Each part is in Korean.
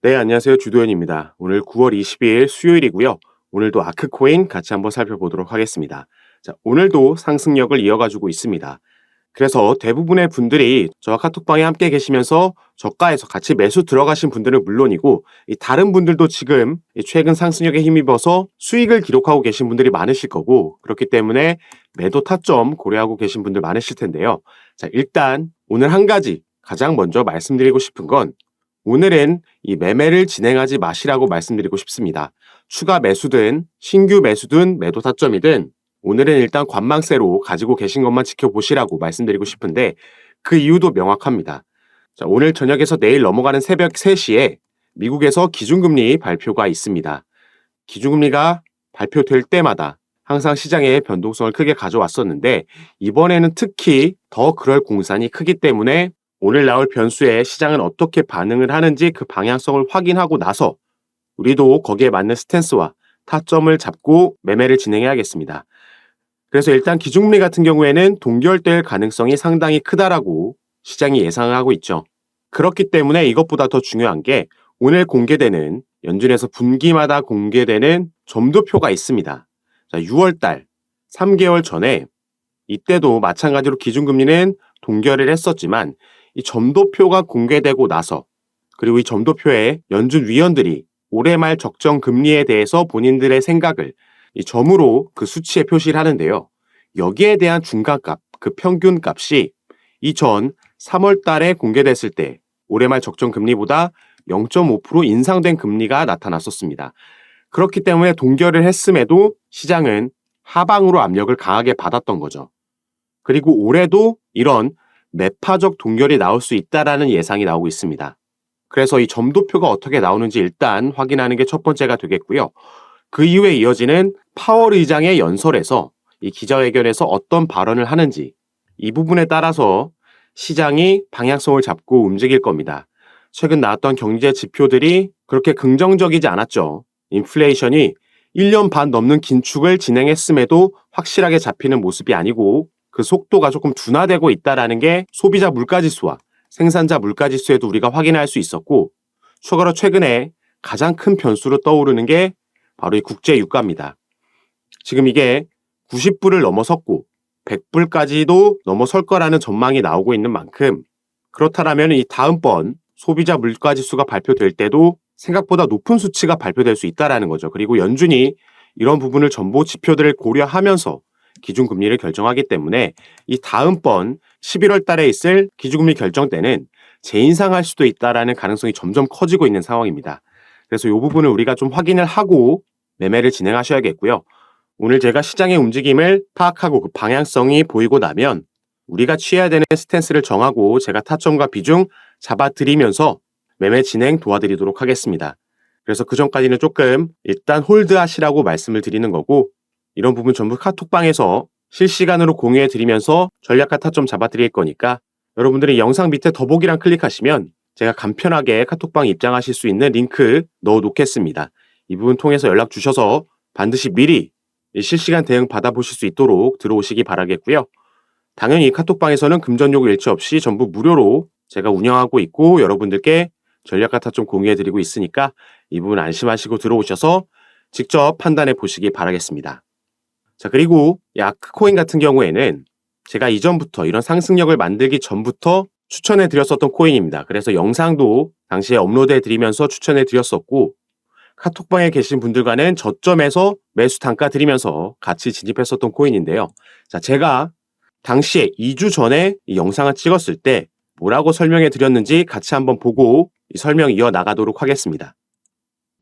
네, 안녕하세요. 주도현입니다. 오늘 9월 22일 수요일이고요. 오늘도 아크코인 같이 한번 살펴보도록 하겠습니다. 자, 오늘도 상승력을 이어가지고 있습니다. 그래서 대부분의 분들이 저와 카톡방에 함께 계시면서 저가에서 같이 매수 들어가신 분들은 물론이고 이 다른 분들도 지금 이 최근 상승력에 힘입어서 수익을 기록하고 계신 분들이 많으실 거고 그렇기 때문에 매도 타점 고려하고 계신 분들 많으실 텐데요. 자, 일단 오늘 한 가지 가장 먼저 말씀드리고 싶은 건 오늘은 이 매매를 진행하지 마시라고 말씀드리고 싶습니다. 추가 매수든 신규 매수든 매도 타점이든 오늘은 일단 관망세로 가지고 계신 것만 지켜보시라고 말씀드리고 싶은데 그 이유도 명확합니다. 자, 오늘 저녁에서 내일 넘어가는 새벽 3시에 미국에서 기준금리 발표가 있습니다. 기준금리가 발표될 때마다 항상 시장에 변동성을 크게 가져왔었는데 이번에는 특히 더 그럴 공산이 크기 때문에 오늘 나올 변수에 시장은 어떻게 반응을 하는지 그 방향성을 확인하고 나서 우리도 거기에 맞는 스탠스와 타점을 잡고 매매를 진행해야겠습니다. 그래서 일단 기준금리 같은 경우에는 동결될 가능성이 상당히 크다라고 시장이 예상하고 있죠. 그렇기 때문에 이것보다 더 중요한 게 오늘 공개되는 연준에서 분기마다 공개되는 점도표가 있습니다. 자, 6월달 3개월 전에 이때도 마찬가지로 기준금리는 동결을 했었지만 이 점도표가 공개되고 나서 그리고 이 점도표에 연준 위원들이 올해 말 적정 금리에 대해서 본인들의 생각을 이 점으로 그 수치에 표시를 하는데요. 여기에 대한 중간값, 그 평균 값이 이전 3월 달에 공개됐을 때 올해 말 적정 금리보다 0.5% 인상된 금리가 나타났었습니다. 그렇기 때문에 동결을 했음에도 시장은 하방으로 압력을 강하게 받았던 거죠. 그리고 올해도 이런 매파적 동결이 나올 수 있다라는 예상이 나오고 있습니다. 그래서 이 점도표가 어떻게 나오는지 일단 확인하는 게 첫 번째가 되겠고요. 그 이후에 이어지는 파월 의장의 연설에서 이 기자회견에서 어떤 발언을 하는지 이 부분에 따라서 시장이 방향성을 잡고 움직일 겁니다. 최근 나왔던 경제 지표들이 그렇게 긍정적이지 않았죠. 인플레이션이 1년 반 넘는 긴축을 진행했음에도 확실하게 잡히는 모습이 아니고 그 속도가 조금 둔화되고 있다라는 게 소비자 물가지수와 생산자 물가지수에도 우리가 확인할 수 있었고 추가로 최근에 가장 큰 변수로 떠오르는 게 바로 이 국제 유가입니다. 지금 이게 90불을 넘어섰고 100불까지도 넘어설 거라는 전망이 나오고 있는 만큼 그렇다면 이 다음번 소비자 물가지수가 발표될 때도 생각보다 높은 수치가 발표될 수 있다라는 거죠. 그리고 연준이 이런 부분을 전보 지표들을 고려하면서 기준금리를 결정하기 때문에 이 다음번 11월 달에 있을 기준금리 결정 때는 재인상할 수도 있다라는 가능성이 점점 커지고 있는 상황입니다. 그래서 이 부분을 우리가 좀 확인을 하고 매매를 진행하셔야겠고요. 오늘 제가 시장의 움직임을 파악하고 그 방향성이 보이고 나면 우리가 취해야 되는 스탠스를 정하고 제가 타점과 비중 잡아드리면서 매매 진행 도와드리도록 하겠습니다. 그래서 그 전까지는 조금 일단 홀드 하시라고 말씀을 드리는 거고 이런 부분 전부 카톡방에서 실시간으로 공유해 드리면서 전략과 타점 잡아 드릴 거니까 여러분들이 영상 밑에 더보기란 클릭하시면 제가 간편하게 카톡방 입장하실 수 있는 링크 넣어 놓겠습니다. 이 부분 통해서 연락 주셔서 반드시 미리 실시간 대응 받아보실 수 있도록 들어오시기 바라겠고요. 당연히 카톡방에서는 금전 요구 일치 없이 전부 무료로 제가 운영하고 있고 여러분들께 전략과 타점 공유해 드리고 있으니까 이 부분 안심하시고 들어오셔서 직접 판단해 보시기 바라겠습니다. 자, 그리고 이 아크코인 같은 경우에는 제가 이전부터 이런 상승력을 만들기 전부터 추천해 드렸었던 코인입니다. 그래서 영상도 당시에 업로드해 드리면서 추천해 드렸었고 카톡방에 계신 분들과는 저점에서 매수 단가 드리면서 같이 진입했었던 코인인데요. 자, 제가 당시에 2주 전에 이 영상을 찍었을 때 뭐라고 설명해 드렸는지 같이 한번 보고 이 설명 이어 나가도록 하겠습니다.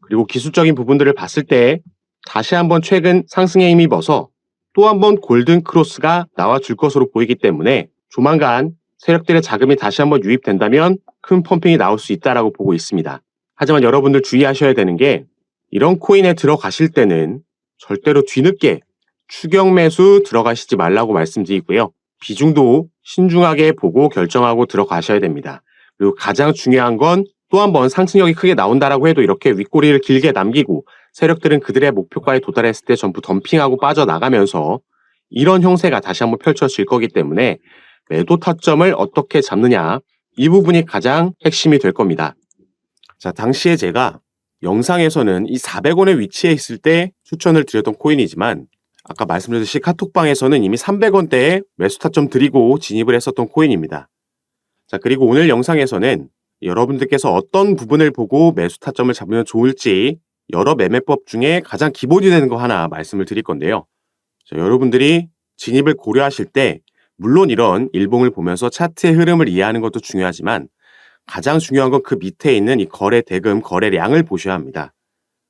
그리고 기술적인 부분들을 봤을 때 다시 한번 최근 상승에 힘입어서 또 한 번 골든 크로스가 나와줄 것으로 보이기 때문에 조만간 세력들의 자금이 다시 한번 유입된다면 큰 펌핑이 나올 수 있다라고 보고 있습니다. 하지만 여러분들 주의하셔야 되는 게 이런 코인에 들어가실 때는 절대로 뒤늦게 추경 매수 들어가시지 말라고 말씀드리고요. 비중도 신중하게 보고 결정하고 들어가셔야 됩니다. 그리고 가장 중요한 건 또 한 번 상승력이 크게 나온다라고 해도 이렇게 윗꼬리를 길게 남기고 세력들은 그들의 목표가에 도달했을 때 전부 덤핑하고 빠져나가면서 이런 형세가 다시 한번 펼쳐질 거기 때문에 매도 타점을 어떻게 잡느냐 이 부분이 가장 핵심이 될 겁니다. 자, 당시에 제가 영상에서는 이 400원에 위치해 있을 때 추천을 드렸던 코인이지만 아까 말씀드렸듯이 카톡방에서는 이미 300원대에 매수 타점 드리고 진입을 했었던 코인입니다. 자, 그리고 오늘 영상에서는 여러분들께서 어떤 부분을 보고 매수 타점을 잡으면 좋을지 여러 매매법 중에 가장 기본이 되는 거 하나 말씀을 드릴 건데요. 자, 여러분들이 진입을 고려하실 때 물론 이런 일봉을 보면서 차트의 흐름을 이해하는 것도 중요하지만 가장 중요한 건 그 밑에 있는 이 거래 대금, 거래량을 보셔야 합니다.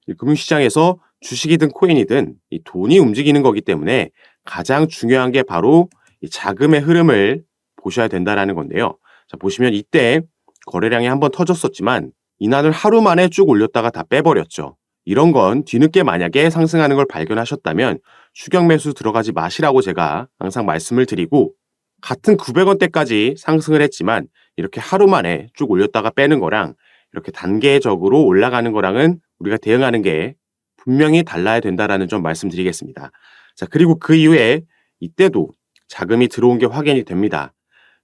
이 금융시장에서 주식이든 코인이든 이 돈이 움직이는 거기 때문에 가장 중요한 게 바로 이 자금의 흐름을 보셔야 된다라는 건데요. 자, 보시면 이때 거래량이 한번 터졌었지만 이날을 하루 만에 쭉 올렸다가 다 빼버렸죠. 이런 건 뒤늦게 만약에 상승하는 걸 발견하셨다면 추격 매수 들어가지 마시라고 제가 항상 말씀을 드리고 같은 900원대까지 상승을 했지만 이렇게 하루 만에 쭉 올렸다가 빼는 거랑 이렇게 단계적으로 올라가는 거랑은 우리가 대응하는 게 분명히 달라야 된다라는 점 말씀드리겠습니다. 자, 그리고 그 이후에 이때도 자금이 들어온 게 확인이 됩니다.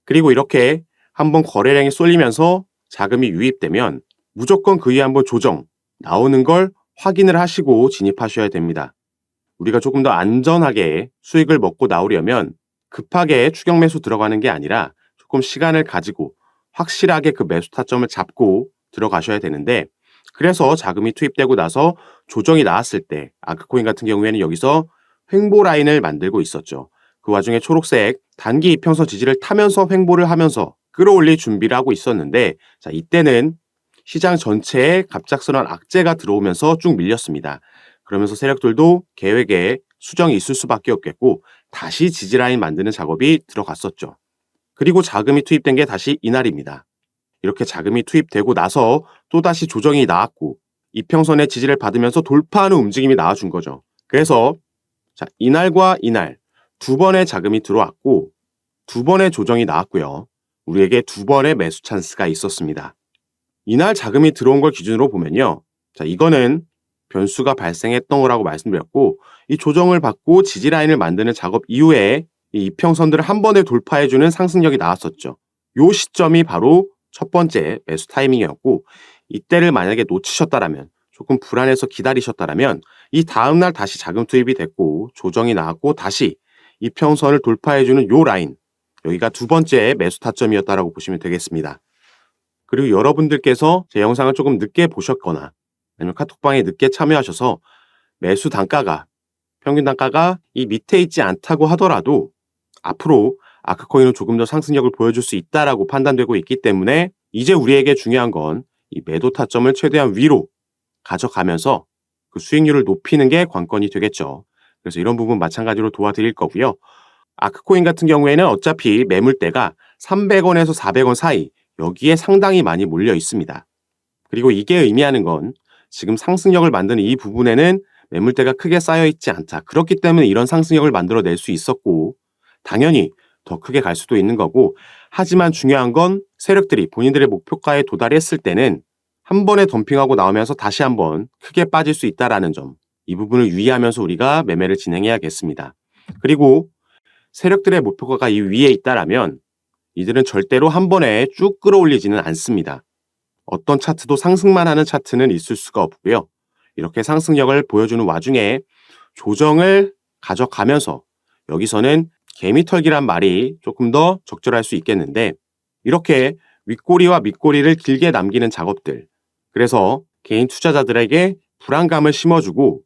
그리고 이렇게 한번 거래량이 쏠리면서 자금이 유입되면 무조건 그 이후에 한번 조정 나오는 걸 확인을 하시고 진입하셔야 됩니다. 우리가 조금 더 안전하게 수익을 먹고 나오려면 급하게 추격 매수 들어가는 게 아니라 조금 시간을 가지고 확실하게 그 매수 타점을 잡고 들어가셔야 되는데 그래서 자금이 투입되고 나서 조정이 나왔을 때 아크코인 같은 경우에는 여기서 횡보 라인을 만들고 있었죠. 그 와중에 초록색 단기 이평선 지지를 타면서 횡보를 하면서 끌어올릴 준비를 하고 있었는데 자 이때는 시장 전체에 갑작스러운 악재가 들어오면서 쭉 밀렸습니다. 그러면서 세력들도 계획에 수정이 있을 수밖에 없겠고 다시 지지라인 만드는 작업이 들어갔었죠. 그리고 자금이 투입된 게 다시 이날입니다. 이렇게 자금이 투입되고 나서 또다시 조정이 나왔고 이평선의 지지를 받으면서 돌파하는 움직임이 나와준 거죠. 그래서 자, 이날과 이날 두 번의 자금이 들어왔고 두 번의 조정이 나왔고요. 우리에게 두 번의 매수 찬스가 있었습니다. 이날 자금이 들어온 걸 기준으로 보면요. 자, 이거는 변수가 발생했던 거라고 말씀드렸고 이 조정을 받고 지지 라인을 만드는 작업 이후에 이 이평선들을 한 번에 돌파해 주는 상승력이 나왔었죠. 요 시점이 바로 첫 번째 매수 타이밍이었고 이때를 만약에 놓치셨다라면 조금 불안해서 기다리셨다라면 이 다음 날 다시 자금 투입이 됐고 조정이 나왔고 다시 이평선을 돌파해 주는 요 라인 여기가 두 번째 매수 타점이었다라고 보시면 되겠습니다. 그리고 여러분들께서 제 영상을 조금 늦게 보셨거나 아니면 카톡방에 늦게 참여하셔서 매수 단가가 평균 단가가 이 밑에 있지 않다고 하더라도 앞으로 아크코인은 조금 더 상승력을 보여줄 수 있다라고 판단되고 있기 때문에 이제 우리에게 중요한 건 이 매도 타점을 최대한 위로 가져가면서 그 수익률을 높이는 게 관건이 되겠죠. 그래서 이런 부분 마찬가지로 도와드릴 거고요. 아크코인 같은 경우에는 어차피 매물대가 300원에서 400원 사이 여기에 상당히 많이 몰려 있습니다. 그리고 이게 의미하는 건 지금 상승력을 만드는 이 부분에는 매물대가 크게 쌓여 있지 않다. 그렇기 때문에 이런 상승력을 만들어낼 수 있었고 당연히 더 크게 갈 수도 있는 거고 하지만 중요한 건 세력들이 본인들의 목표가에 도달했을 때는 한 번에 덤핑하고 나오면서 다시 한번 크게 빠질 수 있다라는 점. 이 부분을 유의하면서 우리가 매매를 진행해야겠습니다. 그리고 세력들의 목표가가 이 위에 있다라면 이들은 절대로 한 번에 쭉 끌어올리지는 않습니다. 어떤 차트도 상승만 하는 차트는 있을 수가 없고요. 이렇게 상승력을 보여주는 와중에 조정을 가져가면서 여기서는 개미털기란 말이 조금 더 적절할 수 있겠는데 이렇게 윗꼬리와 밑꼬리를 길게 남기는 작업들 그래서 개인 투자자들에게 불안감을 심어주고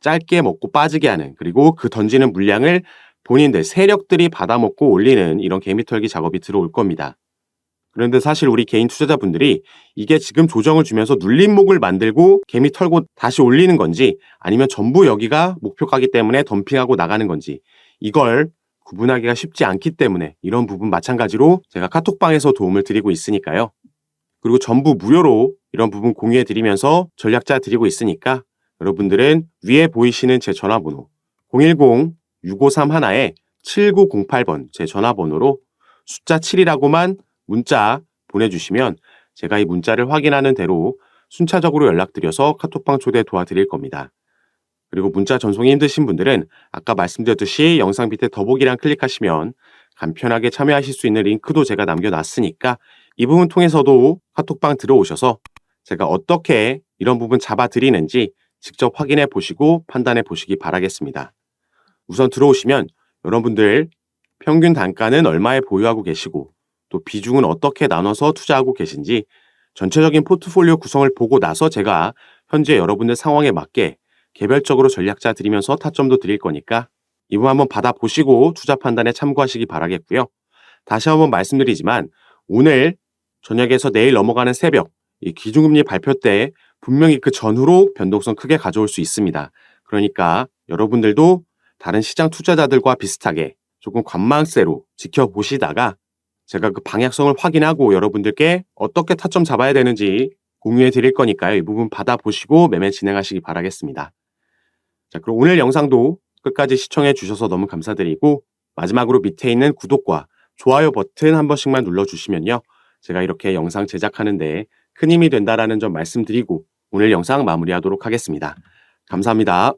짧게 먹고 빠지게 하는 그리고 그 던지는 물량을 본인들 세력들이 받아먹고 올리는 이런 개미털기 작업이 들어올 겁니다. 그런데 사실 우리 개인 투자자분들이 이게 지금 조정을 주면서 눌림목을 만들고 개미 털고 다시 올리는 건지 아니면 전부 여기가 목표가기 때문에 덤핑하고 나가는 건지 이걸 구분하기가 쉽지 않기 때문에 이런 부분 마찬가지로 제가 카톡방에서 도움을 드리고 있으니까요. 그리고 전부 무료로 이런 부분 공유해 드리면서 전략자 드리고 있으니까 여러분들은 위에 보이시는 제 전화번호 653 7908번 제 전화번호로 숫자 7이라고만 문자 보내주시면 제가 이 문자를 확인하는 대로 순차적으로 연락드려서 카톡방 초대 도와드릴 겁니다. 그리고 문자 전송이 힘드신 분들은 아까 말씀드렸듯이 영상 밑에 더보기란 클릭하시면 간편하게 참여하실 수 있는 링크도 제가 남겨놨으니까 이 부분 통해서도 카톡방 들어오셔서 제가 어떻게 이런 부분 잡아드리는지 직접 확인해 보시고 판단해 보시기 바라겠습니다. 우선 들어오시면 여러분들 평균 단가는 얼마에 보유하고 계시고 또 비중은 어떻게 나눠서 투자하고 계신지 전체적인 포트폴리오 구성을 보고 나서 제가 현재 여러분들 상황에 맞게 개별적으로 전략자 드리면서 타점도 드릴 거니까 이 부분 한번 받아보시고 투자 판단에 참고하시기 바라겠고요. 다시 한번 말씀드리지만 오늘 저녁에서 내일 넘어가는 새벽 이 기준금리 발표 때 분명히 그 전후로 변동성 크게 가져올 수 있습니다. 그러니까 여러분들도 다른 시장 투자자들과 비슷하게 조금 관망세로 지켜보시다가 제가 그 방향성을 확인하고 여러분들께 어떻게 타점 잡아야 되는지 공유해 드릴 거니까요. 이 부분 받아보시고 매매 진행하시기 바라겠습니다. 자, 그럼 오늘 영상도 끝까지 시청해 주셔서 너무 감사드리고 마지막으로 밑에 있는 구독과 좋아요 버튼 한 번씩만 눌러주시면요. 제가 이렇게 영상 제작하는데 큰 힘이 된다라는 점 말씀드리고 오늘 영상 마무리하도록 하겠습니다. 감사합니다.